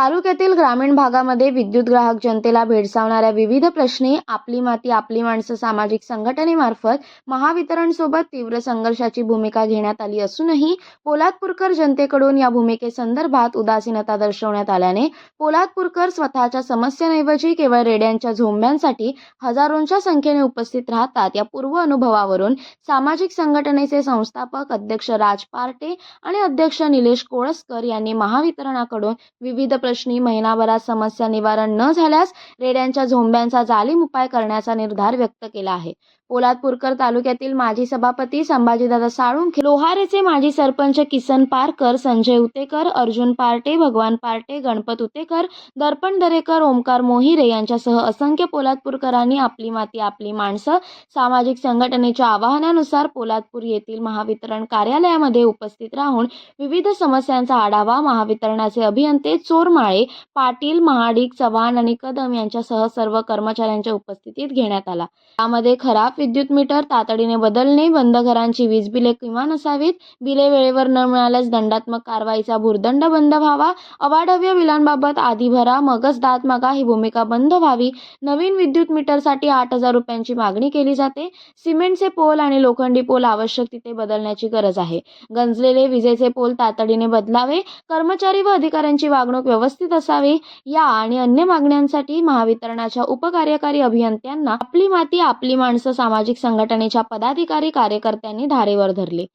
तालुक्यातील ग्रामीण भागामध्ये विद्युत ग्राहक जनतेला भेडसावणाऱ्या विविध प्रश्नी आपली माती आपली माणसं सामाजिक संघटनेमार्फत महावितरणसोबत तीव्र संघर्षाची भूमिका घेण्यात आली असूनही पोलादपूरकर जनतेकडून या भूमिकेसंदर्भात उदासीनता दर्शवण्यात आल्याने पोलादपूरकर स्वतःच्या समस्यांऐवजी केवळ रेड्यांच्या झोंब्यांसाठी हजारोंच्या संख्येने उपस्थित राहतात. या पूर्व अनुभवावरून सामाजिक संघटनेचे संस्थापक अध्यक्ष राज पार्टे आणि अध्यक्ष निलेश कोळसकर यांनी महावितरणाकडून विविध प्रश्नी महिनाभरात समस्या निवारण न झाल्यास रेड्यांच्या झोंब्यांचा जालीम उपाय करण्याचा निर्धार व्यक्त केला आहे. पोलादपूरकर तालुक्यातील माजी सभापती संभाजीदादा साळुंखे लोहारेचे माजी सरपंच किसन पारकर संजय उतेकर अर्जुन पार्टे भगवान पार्टे गणपत उतेकर दर्पण दरेकर ओमकार मोहिरे यांच्यासह असंख्य पोलादपूरकरांनी आपली माती आपली माणसं सामाजिक संघटनेच्या आवाहनानुसार पोलादपूर येथील महावितरण कार्यालयामध्ये उपस्थित राहून विविध समस्यांचा आढावा महावितरणाचे अभियंते माळे पाटील महाडिक चव्हाण आणि कदम यांच्यासह सर्व कर्मचाऱ्यांच्या उपस्थितीत घेण्यात आला. यामध्ये खराब विद्युत मीटर तातडीने बदलणे बंद घरांची वीज बिले किमान असावीत बिले वेळेवर न मिळाल्यास दंडात्मक कारवाईचा भुर्दंड बंद व्हावा अवाढव्य बिलांबाबत आधी भरा मगच दात मागा ही भूमिका बंद व्हावी. नवीन विद्युत मीटरसाठी आठ हजार रुपयांची मागणी केली जाते. सिमेंटचे पोल आणि लोखंडी पोल आवश्यक तिथे बदलण्याची गरज आहे. गंजलेले विजेचे पोल तातडीने बदलावे. कर्मचारी व अधिकाऱ्यांची वागणूक व्यवस्थित असावे या आणि अन्य मागण्यांसाठी महावितरणाच्या उपकार्यकारी अभियंत्यांना आपली माती आपली माणसं सामाजिक संघटनेच्या पदाधिकारी कार्यकर्त्यांनी धारेवर धरले.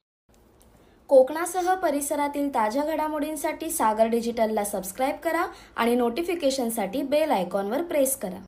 कोकणासह परिसरातील ताज्या घडामोडींसाठी सागर डिजिटलला सबस्क्राईब करा आणि नोटिफिकेशनसाठी बेल आयकॉनवर प्रेस करा.